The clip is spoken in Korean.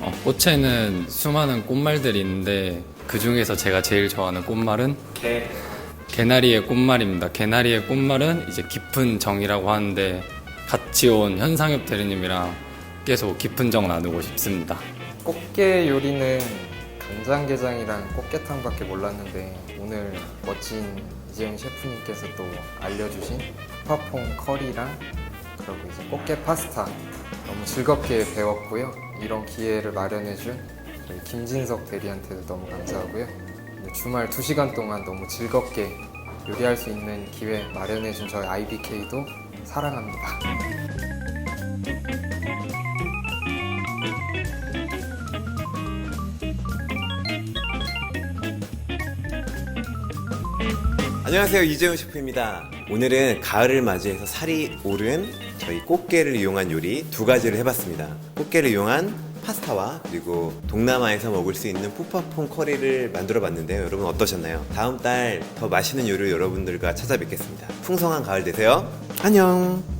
어, 꽃에는 수많은 꽃말들이 있는데 그 중에서 제가 제일 좋아하는 꽃말은 개. 개나리의 꽃말입니다. 개나리의 꽃말은 이제 깊은 정이라고 하는데 같이 온 현상엽 대리님이랑 계속 깊은 정 나누고 싶습니다. 꽃게 요리는 간장게장이랑 꽃게탕밖에 몰랐는데 오늘 멋진 이재용 셰프님께서 또 알려주신 푸파퐁 커리랑 그리고 이제 꽃게 파스타 너무 즐겁게 배웠고요. 이런 기회를 마련해준 김진석 대리한테도 너무 감사하고요. 주말 2시간 동안 너무 즐겁게 요리할 수 있는 기회 마련해준 저희 IBK도 사랑합니다. 안녕하세요. 이재훈 셰프입니다. 오늘은 가을을 맞이해서 살이 오른 저희 꽃게를 이용한 요리 두 가지를 해봤습니다. 꽃게를 이용한 파스타와 그리고 동남아에서 먹을 수 있는 푸파퐁 커리를 만들어 봤는데요. 여러분 어떠셨나요? 다음 달 더 맛있는 요리를 여러분들과 찾아뵙겠습니다. 풍성한 가을 되세요. 안녕